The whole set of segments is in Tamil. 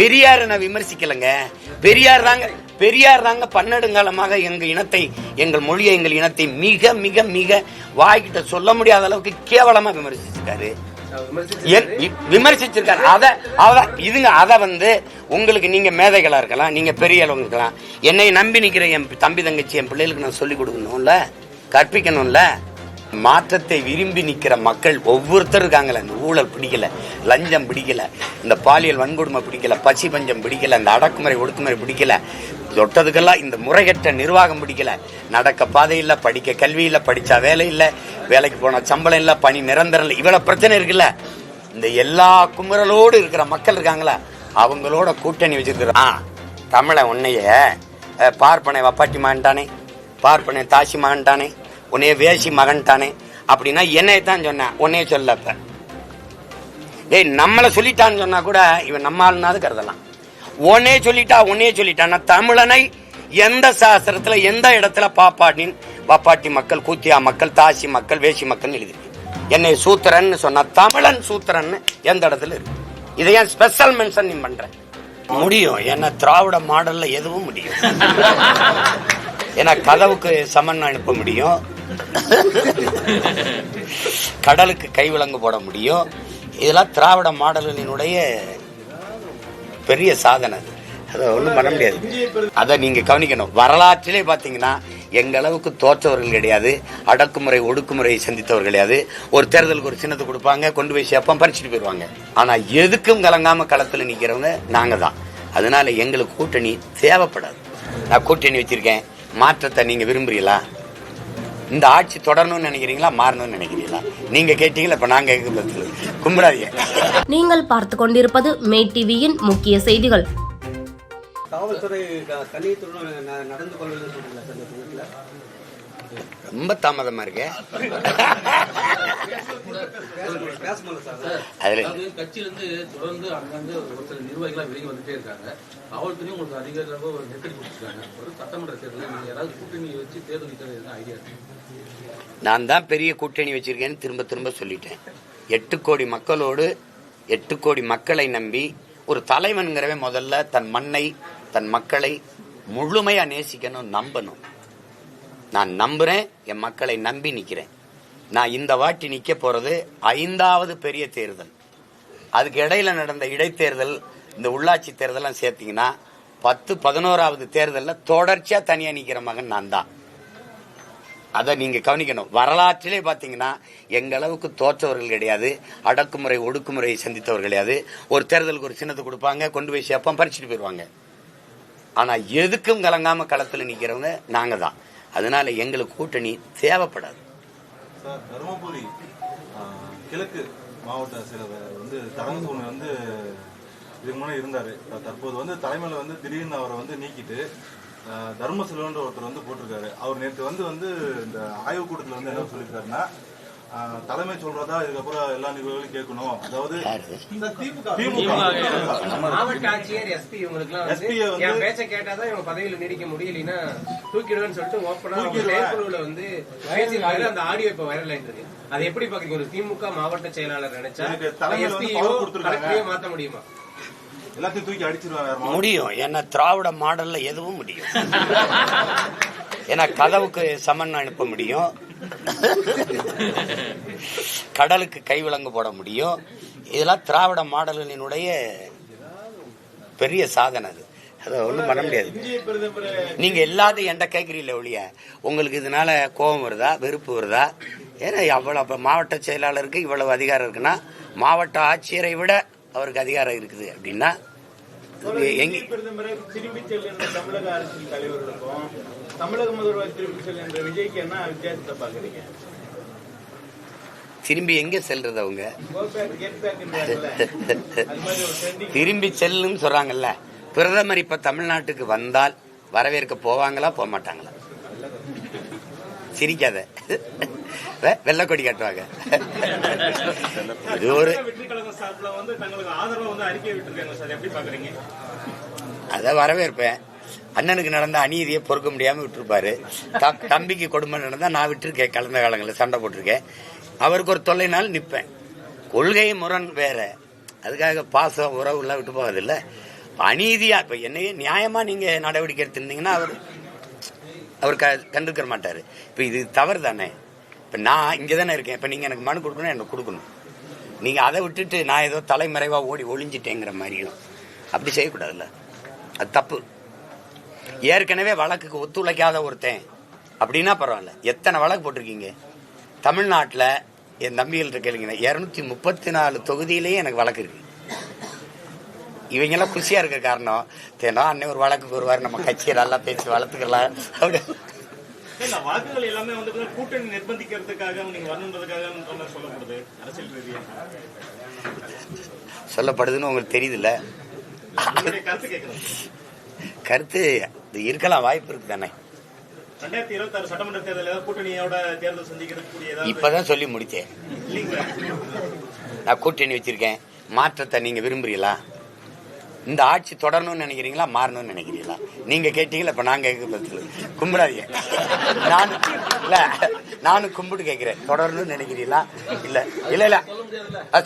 பெரியார் நான் விமர்சிக்கலங்க. பெரியார் தாங்க பெரியார் தாங்க பன்னெடுங்காலமாக எங்கள் இனத்தை எங்கள் மொழியை எங்கள் இனத்தை மிக மிக மிக வாய்கிட்ட சொல்ல முடியாத அளவுக்கு கேவலமா விமர்சிச்சிருக்காரு. என்- விமர்சிச்சிருக்காரு. அதை அத இதுங்க அதை வந்து உங்களுக்கு நீங்க மேதைகளா இருக்கலாம் நீங்க பெரிய இருக்கலாம். என்னை நம்பி நிக்கிற என் தம்பி தங்கச்சி என் பிள்ளைகளுக்கு நான் சொல்லிக் கொடுக்கணும்ல கற்பிக்கணும்ல? மாற்றத்தை விரும்பி நிற்கிற மக்கள் ஒவ்வொருத்தர் இருக்காங்களே இந்த ஊழல் பிடிக்கல லஞ்சம் பிடிக்கல இந்த பாலியல் வன்கொடுமை பிடிக்கல பசி பஞ்சம் பிடிக்கல இந்த அடக்குமுறை ஒடுக்குமுறை பிடிக்கல. தொட்டதுக்கெல்லாம் இந்த முறைகட்ட நிர்வாகம் பிடிக்கல. நடக்க பாதை இல்லை படிக்க கல்வி இல்லை படித்தா வேலை இல்லை வேலைக்கு போன சம்பளம் இல்லை பணி நிரந்தரம் இல்லை இவ்வளோ பிரச்சனை இருக்குல்ல. இந்த எல்லா குமுறலோடு இருக்கிற மக்கள் இருக்காங்களா அவங்களோட கூட்டணி வச்சுருக்கிறான் தமிழை உன்னைய பார்ப்பனை வப்பாட்டி மாண்டானே பார்ப்பனை தாசி மாண்டானே உன்னைய வேசி மகன்டானே அப்படின்னா என்னைய தான் சொன்னேன். உன்னைய சொல்லப்ப. டேய் நம்மளை சொல்லிட்டான்னு சொன்னா கூட இவன் நம்ம ஆளுனாது கருதலாம். உன்னே சொல்லிட்டா உன்னே சொல்லிட்டான்னா தமிழனை எந்த சாஸ்திரத்துல எந்த இடத்துல பாப்பாட்டின் பாப்பாட்டி மக்கள் கூத்தியா மக்கள் தாசி மக்கள் வேசி மக்கள் எழுதிருக்கு என்னை சூத்திரன்னு சொன்னா தமிழன் சூத்திரன்னு எந்த இடத்துல இருக்கு? இதை ஏன் ஸ்பெஷல் மென்ஷன் நீ பண்ற முடியும். ஏன்னா திராவிட மாடல்ல எதுவும் முடியும். ஏன்னா கதவுக்கு சமன் அனுப்ப முடியும். கடலுக்கு கைவிலங்கு போட முடியும். இதெல்லாம் திராவிட மாடல்களினுடைய பெரிய சாதனை. அது. அதை ஒன்றும் பண்ண முடியாது. அதை நீங்கள் கவனிக்கணும். வரலாற்றிலே பார்த்தீங்கன்னா எங்களவுக்கு தோற்றவர்கள் கிடையாது. அடக்குமுறை ஒடுக்குமுறையை சந்தித்தவர்கள் கிடையாது. ஒரு தேர்தலுக்கு ஒரு சின்னத்தை கொடுப்பாங்க கொண்டு போய் சேர்ப்போம் பறிச்சுட்டு போயிடுவாங்க. ஆனால் எதுக்கும் கலங்காமல் களத்தில் நிற்கிறவங்க நாங்கள் தான். அதனால எங்களுக்கு கூட்டணி தேவைப்படாது. நான் கூட்டணி வச்சிருக்கேன். மாற்றத்தை நீங்கள் விரும்புறீங்களா? இந்த ஆட்சி தொடரணும்னு நினைக்கிறீங்களா? மாறணும்னு நினைக்கிறீங்களா? நீங்க கேட்டீங்களா? இப்ப நாங்க கும்பிடாதீங்க. நீங்கள் பார்த்து கொண்டிருப்பது மே டிவியின் முக்கிய செய்திகள். காவல்துறை நடந்து கொள்வது சொல்றீங்களா சார் இந்த சமயத்துல ரொம்ப தாமதமா இருக்கே. பேசணும் சார் அதுல அதாவது கட்சியிலிருந்து தொடர்ந்து அங்கங்க ஒரு சில நிர்வாகிகள் வெளியே வந்துட்டே இருக்காங்க. காவல்துறையும் உங்களுக்கு அதிகாரியாக ஒரு நெருக்கடி கொடுத்துருக்காங்க. ஒரு சட்டமன்ற தேர்தலில் நீங்க யாராவது கூட்டணி வச்சு தேர்தல் நிற்கிறது என்ன ஐடியா இருக்கு? நான் தான் பெரிய கூட்டணி வச்சிருக்கேன்னு திரும்ப திரும்ப சொல்லிட்டேன். எட்டு கோடி மக்களோடு எட்டு கோடி மக்களை நம்பி ஒரு தலைவன்கிறவன் முதல்ல தன் மண்ணை தன் மக்களை முழுமையா நேசிக்கணும் நம்பணும். நான் நம்புறேன் என் மக்களை நம்பி நிக்கிறேன். நான் இந்த வாட்டி நிக்க போறது ஐந்தாவது பெரிய தேர்தல். அதுக்கு இடையில நடந்த இடைத்தேர்தல் இந்த உள்ளாட்சி தேர்தலாம் சேர்த்தீங்கன்னா பத்து பதினோராவது தேர்தலில் தொடர்ச்சியா தனியா நிக்கிற மகன் நான் தான். அதை நீங்க கவனிக்கணும். வரலாற்றிலே பாத்தீங்கன்னா எங்க அளவுக்கு தோற்றவர்கள் கிடையாது அடக்குமுறை ஒடுக்குமுறையை சந்தித்தவர்கள் கிடையாது. ஒரு தேர்தலுக்கு ஒரு சின்னத்தை கொடுப்பாங்க கொண்டு போய் சேர்ப்போம் பறிச்சுட்டு போயிடுவாங்க. ஆனா எதுக்கும் கலங்காம களத்துல நிக்கிறவங்க நாங்க தான். அதனால எங்களுக்கு கூட்டணி தேவைப்படாது. சார் தருமபுரி கிழக்கு மாவட்ட செயலர் வந்து தரங்கசூன் வந்து இதுக்கு முன்னாடி இருந்தாரு. தற்போது வந்து தலைமையில வந்து திடீர்னு அவரை வந்து நீக்கிட்டு ஆ, தர்மசெல்வன்ற ஒருத்தர் வந்து போட்டிருக்காரு. அவர் நேற்று வந்து வந்து இந்த ஆய்வுக்கூட்டத்தில் வந்து என்ன சொல்லியிருக்காருன்னா தலைமை சொல்றதா இதுக்கப்புறம் எல்லா நிகழ்வுகளையும் கேட்கணும். அதாவது மாவட்ட ஆட்சியர் எஸ்பி SP வந்து- என் பேச்ச கேட்டாதான் இவங்க பதவியில நீடிக்க முடியலன்னா தூக்கிடுவேன்னு சொல்லிட்டு ஓப்பனா. செயற்குழுவுல வந்து அந்த ஆடியோ இப்ப வைரல் ஆயிட்டு அது எப்படி பாக்குறீங்க ஒரு திமுக மாவட்ட செயலாளர் நினைச்சா. கலெக்டரையோ மாத்த முடியுமா? எல்லாத்தையும் தூக்கி அடிச்சிருவாங்க முடியும். ஏன்னா திராவிட மாடல்ல எதுவும் முடியும். ஏன்னா கதவுக்கு சமன் அனுப்ப முடியும். கடலுக்கு கைவிலங்கு போட முடியும். இதெல்லாம் திராவிட மாடல்களினுடைய பெரிய சாதனை அது. அதை ஒன்றும் பண்ண முடியாது. நீங்கள் எல்லாத்தையும் என்கிட்ட கேட்குறீங்களே ஒழிய உங்களுக்கு இதனால கோபம் வருதா வெறுப்பு வருதா? ஏன்னா அவ்வளோ அப்போ மாவட்ட செயலாளருக்கு இவ்வளவு அதிகாரம் இருக்குன்னா மாவட்ட ஆட்சியரை விட அவருக்கு அதிகாரம் இருக்குது அப்படின்னா எங்க தமிழக முதல்வர் திரும்பி செல்கின்ற விஜய்க்கு என்ன வித்தியாசத்தை பாக்குறீங்க திரும்பி எங்க செல்றது அவங்க? திரும்பி செல்லுன்னு சொல்றாங்கல்ல. பிரதமர் இப்ப தமிழ்நாட்டுக்கு வந்தால் வரவேற்க போவாங்களா போக மாட்டாங்களா? சிரிக்காத. வெள்ளைக்கொடி காட்டுவாங்க. இது ஒரு அதை வரவேற்பேன். அண்ணனுக்கு நடந்த அநீதியை பொறுக்க முடியாம விட்டுருப்பாரு. த- தம்பிக்கு கொடுமை நடந்தா நான் விட்டுருக்கேன் கலந்த காலங்களில் சண்டை போட்டிருக்கேன். அவருக்கு ஒரு தொல்லைனாலும் நிற்பேன் கொள்கை முரண் வேற. அதுக்காக பாசம் உறவுலாம் விட்டு போவதில்ல அநீதியா இப்ப என்னையே நியாயமா நீங்க நடவடிக்கை எடுத்திருந்தீங்கன்னா அவர் அவர் க கண்டுக்கிற மாட்டாரு. இப்ப இது தவறு தானே இப்ப நான் இங்க தானே இருக்கேன். இப்ப நீங்க எனக்கு மனு கொடுக்கணும் எனக்கு கொடுக்கணும். நீங்க அதை விட்டுட்டு நான் ஏதோ தலைமறைவா ஓடி ஒளிஞ்சிட்டேங்கிற மாதிரியும். அப்படி செய்யக்கூடாதுல்ல. அது தப்பு. ஏற்கனவே வழக்குக்கு ஒத்துழைக்காத ஒருத்தன். அப்படின்னா பரவாயில்ல. எத்தனை வழக்கு போட்டிருக்கீங்க? தமிழ்நாட்டில் என் தம்பிகள்கிட்ட கேளுங்க. இரநூத்தி முப்பத்தி நாலு தொகுதியிலேயே எனக்கு வழக்கு இருக்கு. இவங்கெல்லாம் குஷியா இருக்க காரணம். தேனோ அன்னை ஒரு வழக்குக்கு வருவார் நம்ம கட்சியை நல்லா பேசி வளர்த்துக்கலாம் அப்படி. இந்த வாக்குகள் எல்லாமே வந்து கூட்டணி நிர்பந்திக்கிறதுக்காக நீங்க வரணுன்றதுக்காக சொல்லப்படுது. அரசியல் ரீதியா. சொல்லப்படுதுன்னு உங்களுக்கு தெரியுதுல்ல? கருத்து இது இருக்கலாம் வாய்ப்பு இருக்கு தானே. இப்பதான் சொல்லி முடிச்சேன் நான் கூட்டணி வச்சிருக்கேன். மாற்றத்தை நீங்க விரும்புறீங்களா? இந்த ஆட்சி தொடரணும்னு நினைக்கிறீங்களா மாறணும்னு நினைக்கிறீங்களா? நீங்க கேட்டீங்களா இப்ப நான் கேட்க கும்பிடாதீங்க. நான் இல்ல நானும் கும்பிட்டு கேட்கிறேன். தொடரணும்னு நினைக்கிறீங்களா? இல்ல இல்ல இல்ல.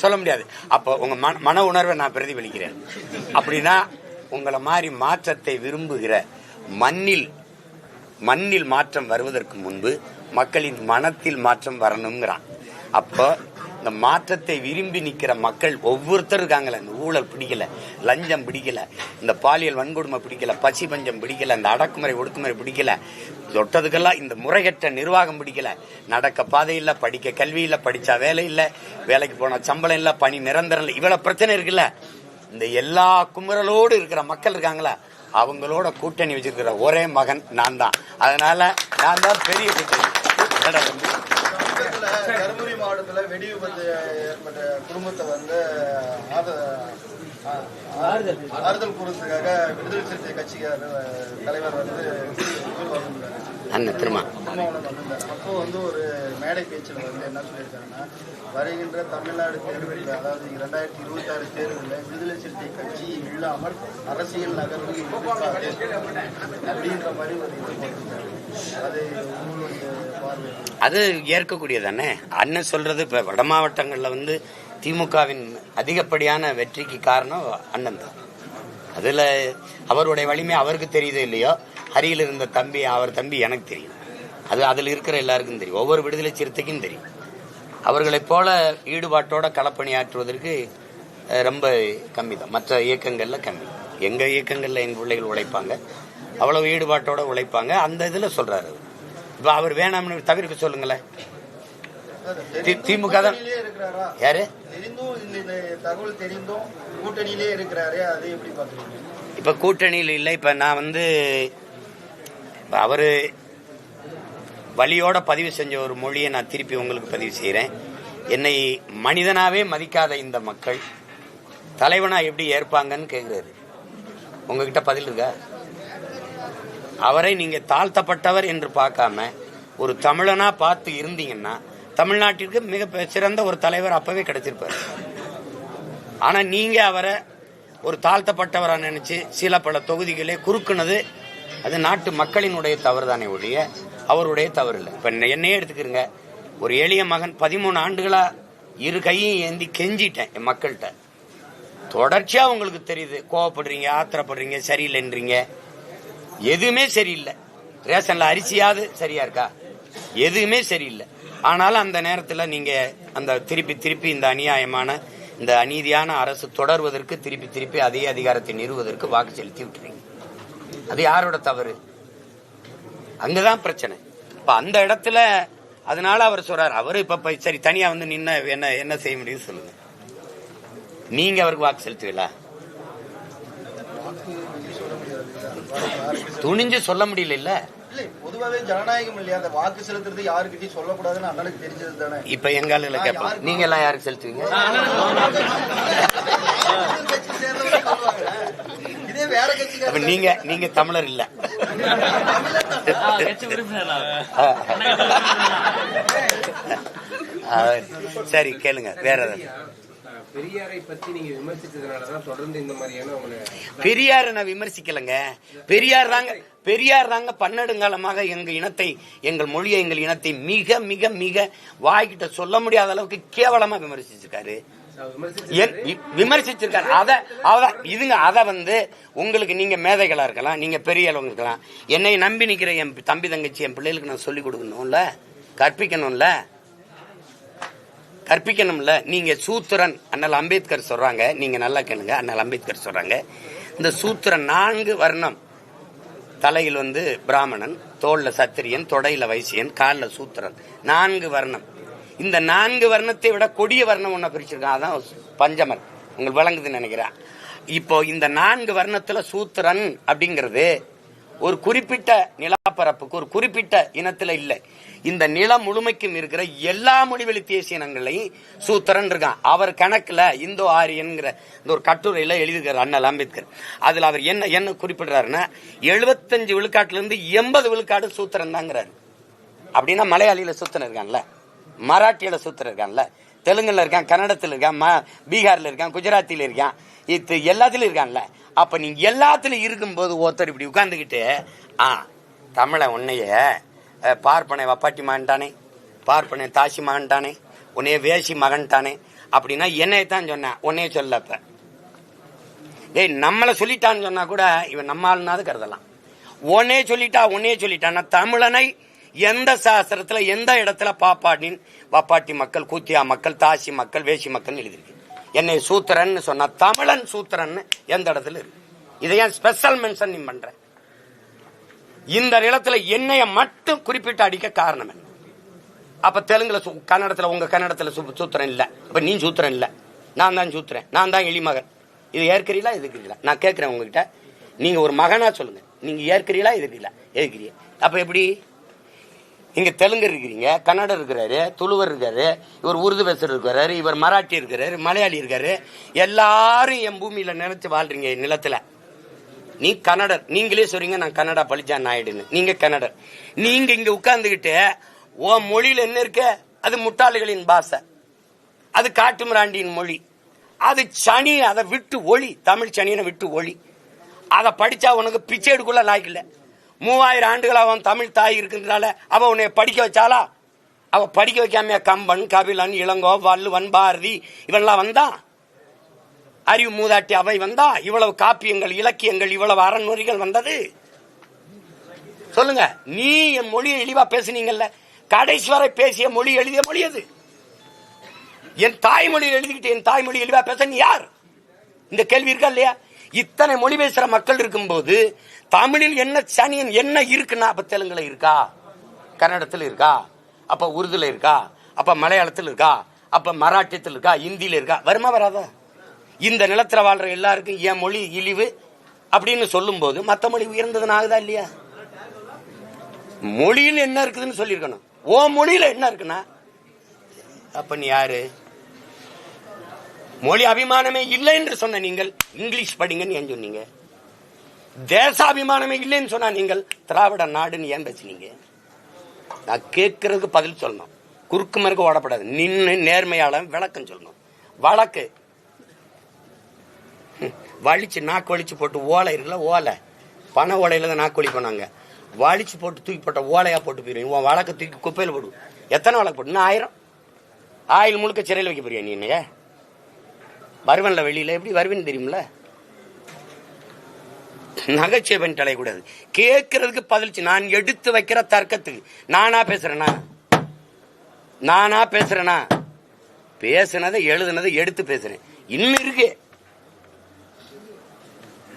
சொல்ல முடியாது. அப்போ உங்க மன உணர்வை நான் பிரதிபலிக்கிறேன். அப்படின்னா உங்களை மாதிரி மாற்றத்தை விரும்புகிற மண்ணில் மண்ணில் மாற்றம் வருவதற்கு முன்பு மக்களின் மனத்தில் மாற்றம் வரணுங்கிறான் அப்போ இந்த மாற்றத்தை விரும்பி நிற்கிற மக்கள் ஒவ்வொருத்தரும் இருக்காங்களே இந்த ஊழல் பிடிக்கல லஞ்சம் பிடிக்கல இந்த பாலியல் வன்கொடுமை பிடிக்கல பசி பஞ்சம் பிடிக்கல இந்த அடக்குமுறை ஒடுக்குமுறை பிடிக்கல தொட்டதுக்கெல்லாம் இந்த முறைகட்ட நிர்வாகம் பிடிக்கல. நடக்க பாதை படிக்க கல்வி படித்தா வேலை இல்லை வேலைக்கு போன சம்பளம் இல்லை பணி நிரந்தரம் இல்லை இவ்வளோ பிரச்சனை இருக்குல்ல. இந்த எல்லா குமுறலோடு இருக்கிற மக்கள் இருக்காங்களா அவங்களோட கூட்டணி வச்சிருக்கிற ஒரே மகன் நான் தான் அதனால நான் தான் பெரிய கூட்டணி. தருமபுரி மாவட்டத்துல வெடி விபத்து ஏற்பட்ட குடும்பத்தை வந்து ஆத- ஆறுதல் கூறதுக்காக விடுதலை சிறுத்தை கட்சிக்கார தலைவர் வந்து அண்ணன் வந்திருந்தாரு. அப்போ வந்து ஒரு மேடை பேச்சில் வந்து என்ன சொல்லியிருக்காங்கன்னா வருகின்ற தமிழ்நாடு தேர்தலில் அதாவது இரண்டாயிரத்தி இருபத்தி ஆறு தேர்தலில் விடுதலை சிறுத்தை கட்சி இல்லாமல் அரசியல் நகர்வு அப்படின்ற மாதிரி ஒரு அது அது ஏற்கக்கூடியதானே? அண்ணன் சொல்றது இப்ப வட மாவட்டங்கள்ல வந்து திமுகவின் அதிகப்படியான வெற்றிக்கு காரணம் அண்ணன் தான். அதுல அவருடைய வலிமை அவருக்கு தெரியுதோ இல்லையோ? அருகில் இருந்த தம்பி அவர் தம்பி எனக்கு தெரியும். அது அதில் இருக்கிற எல்லாருக்கும் தெரியும். ஒவ்வொரு விடுதலை சிறுத்தைக்கும் தெரியும். அவர்களைப் போல ஈடுபாட்டோட களப்பணியாற்றுவதற்கு ரொம்ப கம்மி தான் மற்ற இயக்கங்கள்ல கம்மி. எங்க இயக்கங்கள்ல எங்க பிள்ளைகள் உழைப்பாங்க. அவ்வளவு ஈடுபாட்டோட உழைப்பாங்க. அந்த இதுல சொல்றாரு அவர். இப்ப அவர் வேணாம்னு தவிர்க்க சொல்லுங்களேன். திமுக தான். யாரு? இப்ப கூட்டணியில் இல்லை. இப்ப நான் வந்து அவரு வழியோட பதிவு செஞ்ச ஒரு மொழியை நான் திருப்பி உங்களுக்கு பதிவு செய்கிறேன் என்னை மனிதனாவே மதிக்காத இந்த மக்கள் தலைவனா எப்படி ஏற்பாங்கன்னு கேட்குறாரு உங்ககிட்ட பதில் இருக்கா? அவரை நீங்க தாழ்த்தப்பட்டவர் என்று பார்க்காம ஒரு தமிழனா பார்த்து இருந்தீங்கன்னா தமிழ்நாட்டிற்கு மிக சிறந்த ஒரு தலைவர் அப்பவே கிடைச்சிருப்பாரு. ஆனா நீங்க அவரை ஒரு தாழ்த்தப்பட்டவரா நினைச்சு சில பல தொகுதிகளே குறுக்குனது அது நாட்டு மக்களினுடைய தவறு தானே ஒழிய அவருடைய தவறு இல்லை இப்ப என்னையே எடுத்துக்கிறங்க. ஒரு எளிய மகன் பதிமூணு ஆண்டுகளா இரு கையும் ஏந்தி கெஞ்சிட்டேன் என் மக்கள்கிட்ட. தொடர்ச்சியா உங்களுக்கு தெரியுது. கோவப்படுறீங்க ஆத்திரப்படுறீங்க சரியில்லைன்றீங்க. எதுவுமே சரியில்லை. ரேஷன்ல அரிசியாவது சரியா இருக்கா? எதுவுமே சரியில்லை. ஆனாலும் அந்த நேரத்தில் நீங்க அந்த திருப்பி திருப்பி இந்த அநியாயமான இந்த அநீதியான அரசு தொடர்வதற்கு திருப்பி திருப்பி அதே அதிகாரத்தை நிறுவதற்கு வாக்கு செலுத்தி விட்டுறீங்க. அது யாரோட தவறு? அங்கதான் பிரச்சனை. இப்ப அந்த இடத்துல அதனால அவர் சொல்றாரு அவரு இப்ப சரி தனியா வந்து நின்ன என்ன என்ன செய்ய முடியும் சொல்லுங்க. நீங்க அவருக்கு வாக்கு செலுத்துவீங்களா? துணிஞ்சு சொல்ல முடியல இல்லை? பொதுவாகவே ஜனநாயகம் இல்லையா? அந்த வாக்கு செலுத்துறது யாருக்கிட்டையும் சொல்லக்கூடாதுன்னு அண்ணனுக்கு தெரிஞ்சது தானே. இப்ப எங்க ஆளுல கேட்பாங்க நீங்க எல்லாம் யாருக்கு செலுத்துவீங்க கட்சி சேர்ந்தவங்க சொல்லுவாங்க இதே வேற கட்சி அப்ப நீங்க நீங்க தமிழர் இல்ல. சரி கேளுங்க. வேற ஏதாவது? பெரியாரை பத்தி நீங்க விமர்சித்ததுனாலதான் தொடர்ந்து இந்த மாதிரியான உங்களை பெரியார் நான் விமர்சிக்கலங்க. பெரியார் தாங்க பெரியார் தாங்க பன்னெடுங்காலமாக எங்க இனத்தை எங்கள் மொழியை எங்கள் இனத்தை மிக மிக மிக வாய்கிட்ட சொல்ல முடியாத அளவுக்கு கேவலமா விமர்சிச்சிருக்காரு. விமர்சிச்சிருக்காரு. அதை அதை இதுங்க அதை வந்து உங்களுக்கு நீங்க மேதைகளா இருக்கலாம் நீங்க பெரிய அளவுங்க இருக்கலாம். என்னை நம்பி நிக்கிற என் தம்பி தங்கச்சி என் பிள்ளைகளுக்கு நான் சொல்லிக் கொடுக்கணும்ல? கற்பிக்கணும்ல? கற்பிக்கணும்ல? நீங்க சூத்திரன் அண்ணல் அம்பேத்கர் சொல்றாங்க. நீங்க நல்லா கேளுங்க அண்ணல் அம்பேத்கர் சொல்றாங்க. இந்த சூத்திரன் நான்கு வர்ணம். தலையில் வந்து பிராமணன் தோல்ல சத்திரியன் தொடையில வைசியன் காலில் சூத்திரன். நான்கு வர்ணம். இந்த நான்கு வர்ணத்தை விட கொடிய வர்ணம் ஒண்ணு பிரிச்சிருக்கான். அதான் பஞ்சமர் உங்களுக்கு விளங்குதுன்னு நினைக்கிறேன். இப்போ இந்த நான்கு வர்ணத்துல சூத்திரன் அப்படிங்கிறது ஒரு குறிப்பிட்ட நிலப்பரப்புக்கு ஒரு குறிப்பிட்ட இனத்துல இல்லை. இந்த நிலம் முழுமைக்கும் இருக்கிற எல்லா மொழிவெளி தேசிய இனங்களையும் சூத்திரன் இருக்கான். அவர் கணக்குல இந்தோ ஆரியன்கிற இந்த ஒரு கட்டுரையில எழுதியிருக்காரு அண்ணல் அம்பேத்கர். அதுல அவர் என்ன என்ன குறிப்பிடுறாருன்னா எழுபத்தஞ்சு விழுக்காட்டுல இருந்து எண்பது விழுக்காடு சூத்திரன் தாங்கிறாரு. அப்படின்னா மலையாளியில சூத்திரன் இருக்கான்ல. மராட்டியில் சூத்திரன் இருக்கான்ல. தெலுங்குல இருக்கான் கன்னடத்தில் இருக்கான் ம- பீகார்ல இருக்கான் குஜராத்தில இருக்கான். இது எல்லாத்துலயும் இருக்கான்ல. அப்ப நீ எல்லாத்துலயும் இருக்கும்போது ஒருத்தர் இப்படி உட்காந்துக்கிட்டு ஆ தமிழ உன்னைய பார்ப்பனை வப்பாட்டி மகன்டானே பார்ப்பனை தாசி மகன்டானே உன்னைய வேசி மகன்டானே அப்படின்னா என்னைய தான் சொன்னேன் உன்னைய சொல்லப்ப. டேய் நம்மளை சொல்லிட்டான்னு சொன்னா கூட இவன் நம்ம ஆளுனாது கருதலாம். உன்னே சொல்லிட்டா உன்னே சொல்லிட்டான்னா தமிழனை எந்த சாஸ்திரத்தில் எந்த இடத்துல பாப்பாட்டின் பாப்பாட்டி மக்கள் கூத்தியா மக்கள் தாசி மக்கள் வேசி மக்கள் எழுதியிருக்கு. என்னை சூத்திரன்னு சொன்னா தமிழன் சூத்திரன்னு எந்த இடத்துல இருக்கு? இதை ஏன் ஸ்பெஷல் மென்ஷன் நீ பண்ற இந்த நிலத்துல என்னைய மட்டும் குறிப்பிட்டு அடிக்க காரணம் என்ன? அப்ப தெலுங்குல சு- கன்னடத்துல உங்க கன்னடத்துல சு- சூத்திரன் இல்ல. அப்ப நீ சூத்திரன் இல்ல. நான் தான் சூத்திரன். நான் தான் எளிமகன் இது ஏற்கிறீங்களா எதுக்குறீங்களா நான் கேட்கிறேன் உங்ககிட்ட. நீங்க ஒரு மகனா சொல்லுங்க. நீங்க ஏற்கிறீங்களா எதுக்குறீங்களா எதுக்குறீங்க? அப்ப எப்படி? இங்க தெலுங்கு இருக்கிறீங்க கன்னடம் இருக்கிறாரு துளுவர் இருக்காரு இவர் உருது பேசுறது இருக்கிறாரு இவர் மராட்டி இருக்கிறாரு மலையாளி இருக்காரு. எல்லாரும் என் பூமியில நினைச்சு வாழ்றீங்க நிலத்துல. நீ கன்னடர். நீங்களே சொல்றீங்க நான் கன்னடா பழிச்சான் நாயுடுன்னு. நீங்க கன்னடர். நீங்க இங்க உட்கார்ந்துகிட்டு ஓ மொழியில என்ன இருக்க? அது முட்டாளிகளின் பாஷை. அது காட்டுமிராண்டியின் மொழி. அது சனி அதை விட்டு ஒளி. தமிழ் சனியனை விட்டு ஒளி. அதை படிச்சா உனக்கு பிச்சை எடுக்குள்ள லாய்க்கில்லை மூவாயிரம் ஆண்டுகள் அவன் தமிழ் தாய் இருக்கிறதுனால அவ உன்னை படிக்க வச்சாலா அவ படிக்க வைக்காம கம்பன் கபிலன் இளங்கோ வள்ளுவன் பாரதி இவெல்லாம் வந்தான் அறிவு மூதாட்டி அவை வந்தா? இவ்வளவு காப்பியங்கள் இலக்கியங்கள் இவ்வளவு அறநூறிகள் வந்தது? சொல்லுங்க. நீ என் மொழியை இழிவா பேசுனீங்கல்ல. கடைசி வரை பேசிய மொழி எழுதிய மொழி அது. என் தாய்மொழியில் எழுதிக்கிட்டு என் தாய்மொழி இழிவா பேச நீ யார்? இந்த கேள்வி இருக்கா இல்லையா? இத்தனை மொழி பேசுற மக்கள் இருக்கும்போது தமிழில் என்ன சனியன் என்ன இருக்குன்னா அப்ப தெலுங்குல இருக்கா? கன்னடத்தில் இருக்கா? அப்ப உருதுல இருக்கா? அப்ப மலையாளத்தில் இருக்கா? அப்ப மராட்டியத்தில் இருக்கா? இந்தியில இருக்கா? வருமா வராதா? இந்த நிலத்துல வாழ்ற எல்லாருக்கும் என் மொழி இழிவு அப்படின்னு சொல்லும் போது மற்ற மொழி உயர்ந்ததுன்னு ஆகுதா இல்லையா? மொழியில் என்ன இருக்குதுன்னு சொல்லியிருக்கணும். ஓ மொழியில என்ன இருக்குன்னா அப்ப நீ யாரு? மொழி அபிமானமே இல்லை என்று சொன்ன நீங்கள் இங்கிலீஷ் படிங்கன்னு ஏன் சொன்னீங்க? தேசாபிமானமே இல்லைன்னு சொன்னா நீங்கள் திராவிட நாடுன்னு ஏன் பேசுனீங்க? நான் கேட்கறதுக்கு பதில் சொல்லணும். குறுக்கு மறுக்க ஓடப்படாது. நின்று நேர்மையாளன் விளக்கம் சொல்லணும். வழக்கு. வலிச்சு நாக்கு வலிச்சு போட்டு ஓலை இருக்குல்ல ஓலை. பண ஓலையில தான் நாக்கு வலிப்போம் வலிச்சு போட்டு தூக்கி போட்ட ஓலையா போட்டு போயிருவீங்க உன் வழக்கு தூக்கி குப்பையில் போடு. எத்தனை வழக்கு போட்டு இன்னும் ஆயிரம். ஆயில் முழுக்க சிறையில் வைக்க போறியா நீ என்னைய? வருவன்ல வெளியில எப்படி வருவன் தெரியும்ல? நகைச்சுவை பண்ணிட்டு அலையக்கூடாது கேட்கறதுக்கு பதில்ச்சு நான் எடுத்து வைக்கிற தர்க்கத்துக்கு. நானா பேசுறேனா? நானா பேசுறேனா? பேசுனதை எழுதுனதை எடுத்து பேசுறேன். இன்னும் இருக்கு.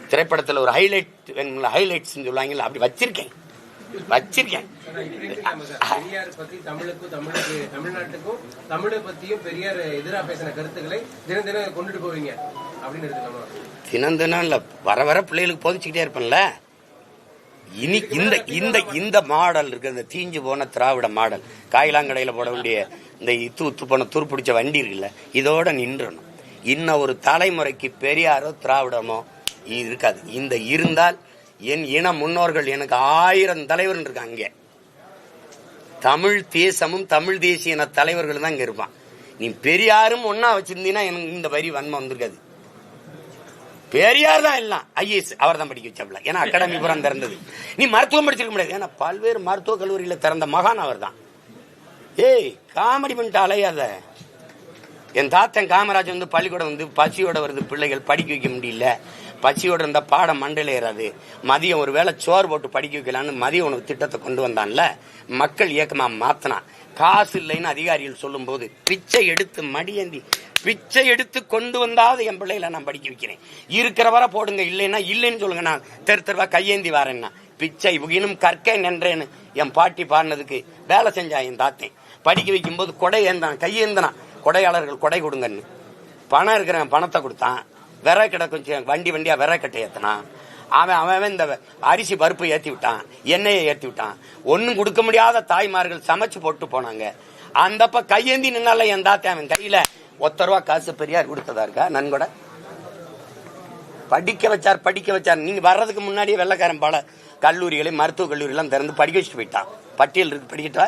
திரைப்படத்தில் ஒரு ஹைலைட் ஹைலைட்ஸ் சொல்லுவாங்கல்ல அப்படி வச்சிருக்கேன். வச்சிருக்கேன். பெரியார் பத்தி தமிழுக்கும் தமிழுக்கு தமிழ்நாட்டுக்கும் தமிழை பத்தியும் பெரியார் எதிரா பேசின கருத்துக்களை தினம் தினம் கொண்டுட்டு போவீங்க அப்படின்னு எடுத்துக்கலாமா தினம் தினம் இல்ல வர வர பிள்ளைகளுக்கு போதிச்சுக்கிட்டே இருப்பேன்ல. இனி இந்த இந்த இந்த மாடல் இருக்கு இந்த தீஞ்சு போன திராவிட மாடல். காயிலாங்கடையில போட வேண்டிய இந்த இத்து உத்து போன துருப்பிடிச்ச வண்டி இருக்குல்ல இதோட நின்றணும். இன்னும் ஒரு தலைமுறைக்கு பெரியாரோ திராவிடமோ இருக்காது. இந்த இருந்தால் என் இன முன்னோர்கள் எனக்கு ஆயிரம் தலைவர் இருக்காங்க இங்க தமிழ் தேசமும் தமிழ் தேசிய இன தலைவர்கள் தான் இங்க இருப்பான். நீ பெரியாரும் ஒன்னா வச்சிருந்தீங்கன்னா எனக்கு இந்த வரி வன்மம் வந்திருக்காது. பெரியார் தான் எல்லாம். ஐஏஎஸ் அவர் தான் படிக்க வச்சாப்ல ஏன்னா அகாடமி புறம் திறந்தது. நீ மருத்துவம் படிச்சிருக்க முடியாது. ஏன்னா பல்வேறு மருத்துவ கல்லூரியில் திறந்த மகான் அவர் தான். ஏய் காமெடி பண்ணிட்டு அலையாத. என் தாத்தன் காமராஜ் வந்து பள்ளிக்கூடம் வந்து பசியோட வருது பிள்ளைகள் படிக்க வைக்க முடியல. பசியோடு இருந்தால் பாடம் மண்டையில ஏறாது. மதியம் ஒரு வேளை சோறு போட்டு படிக்க வைக்கலான்னு மதிய உணவு திட்டத்தை கொண்டு வந்தான்ல மக்கள் இயக்கமாக மாத்தினான் காசு இல்லைன்னு அதிகாரிகள் சொல்லும்போது பிச்சை எடுத்து மடியேந்தி பிச்சை எடுத்து கொண்டு வந்தாவது என் பிள்ளைகளை நான் படிக்க வைக்கிறேன். இருக்கிற வரை போடுங்க இல்லைன்னா இல்லைன்னு சொல்லுங்க நான் தெரு தெருவா கையேந்தி வரேன்னா. பிச்சை இன்னும் கற்க நின்றேன்னு என் பாட்டி பாடினதுக்கு வேலை செஞ்சான் என் தாத்தேன் படிக்க வைக்கும்போது கொடை ஏந்தான் கையேந்தனா. கொடையாளர்கள் கொடை கொடுங்கன்னு. பணம் இருக்கிறவன் பணத்தை கொடுத்தான். விற கிடக்கும் கொஞ்சம் வண்டி வண்டியா விற கட்டை ஏத்தினான் அவன் அவன் அவன் இந்த அரிசி பருப்பு ஏத்தி விட்டான் எண்ணெயை ஏத்தி விட்டான். ஒன்னும் கொடுக்க முடியாத தாய்மார்கள் சமைச்சு போட்டு போனாங்க. அந்தப்ப கையேந்தி நின்னால என் தாத்தன் அவன் கையில ஒத்த ரூபா காசு பெரியார் கொடுத்ததா இருக்கா நன்கொட? படிக்க வச்சார் படிக்க வச்சார். நீங்க வர்றதுக்கு முன்னாடியே வெள்ளக்காரன் பல கல்லூரிகளை மருத்துவக் கல்லூரி எல்லாம் திறந்து படிக்க வச்சுட்டு போயிட்டான். பட்டியல் இருக்கு படிக்கட்டா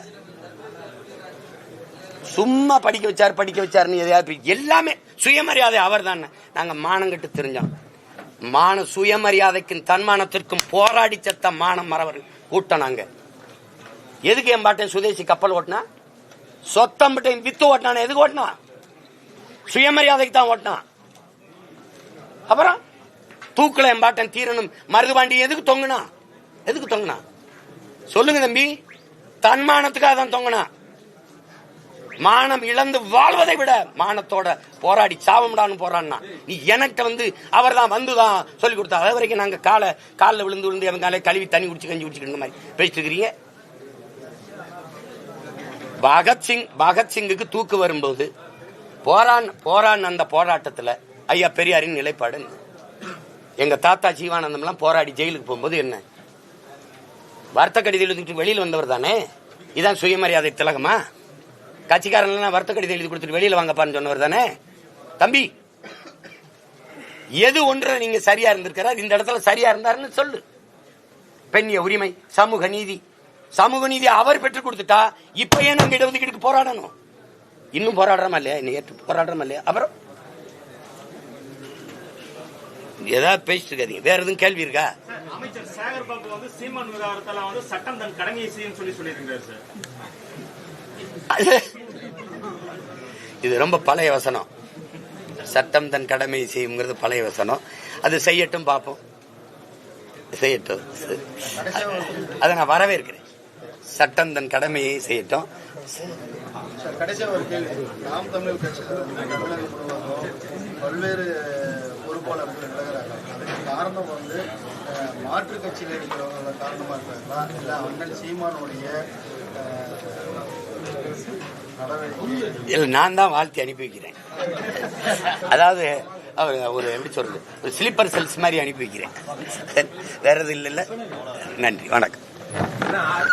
சும்மா படிக்க வச்சார் படிக்க வச்சாருன்னு எதையாவது எல்லாமே சுயமரியாதை அவர் தான் நாங்க மானங்கிட்டு தெரிஞ்சோம் மான சுயமரியாதைக்கும் தன்மானத்திற்கும் போராடி செத்த மானம் மறவர் கூட்டம் நாங்க. எதுக்கு என் பாட்டன் சுதேசி கப்பல் ஓட்டினா? சொத்தம்பட்டையும் வித்து ஓட்டினான்? எதுக்கு ஓட்டினா? சுயமரியாதைக்கு தான் ஓட்டினான் அப்புறம் தூக்கில் என் பாட்டன் தீரனும் மருதுபாண்டி எதுக்கு தொங்குனா? எதுக்கு தொங்குனா? சொல்லுங்க தம்பி. தன்மானத்துக்காக தான் தொங்குனா. மானம் இழந்து வாழ்வதை விட மானத்தோட போராடி சாவம்டான்னு போறான்னா. நீ எனக்கிட்ட வந்து அவர் தான் வந்துதான் சொல்லி கொடுத்தா. அது வரைக்கும் நாங்க காலை காலில் விழுந்து விழுந்து அவங்க காலை கழுவி தண்ணி குடிச்சு கஞ்சி குடிச்சுக்கிற மாதிரி பேசிட்டு இருக்கிறீங்க? பகத்சிங் பகத்சிங்குக்கு தூக்கு வரும்போது போரான் போரான் அந்த போராட்டத்தில் ஐயா பெரியாரின் நிலைப்பாடு எங்க தாத்தா ஜீவானந்தம்லாம் போராடி ஜெயிலுக்கு போகும்போது என்ன? வார்த்தை கடிதம் எழுதிட்டு வெளியில் வந்தவர் தானே? இதான் சுயமரியாதை திலகமா? கட்சிக்காரன் வார்த்தை கடிதம் எழுதி கொடுத்துட்டு வெளியில வாங்கப்பான்னு சொன்னவர் தானே? தம்பி எது ஒன்று நீங்க சரியா இருந்திருக்கிறார் இந்த இடத்துல சரியா இருந்தாருன்னு சொல்லு. பெண்ணிய உரிமை சமூக நீதி. சமூக நீதி அவர் பெற்றுக் கொடுத்துட்டா இப்ப ஏன் நாங்க இடஒதுக்கீடுக்கு போராடணும்? இன்னும் போராடுறோமா இல்லையா? இன்னும் போராடுறோமா இல்லையா? அப்புறம்? ஏதாவது பேசிட்டு இருக்காதீங்க. வேற எதுவும் கேள்வி இருக்கா? அமைச்சர் சேகர் பாபு வந்து சீமான் விவகாரத்தில் வந்து சட்டம் தன் கடமையை செய்யும் சொல்லி சொல்லியிருக்காரு சார். இது ரொம்ப பழைய வசனம். சட்டம் தன் கடமை செய்யுங்கிறது பழைய வசனம். அது செய்யட்டும் பார்ப்போம் செய்யட்டும். அதை நான் வரவேற்கிறேன். சட்டம் தன் கடமையை செய்யட்டும். சார், கட்சியில் பல்வேறு பொறுப்பாளர்கள் காரணம் வந்து அஹ், கட்சியில் இருக்கிறவங்க காரணமா இருக்காங்களா இல்ல அண்ணன் சீமானுடைய இல்லை நான் தான் வாழ்த்தி அனுப்பி வைக்கிறேன். அதாவது அவர் ஒரு எப்படி சொல்றது? ஒரு ஸ்லீப்பர் செல்ஸ் மாதிரி அனுப்பி வைக்கிறேன். வேற எதுவும் இல்லைல்ல? நன்றி வணக்கம்.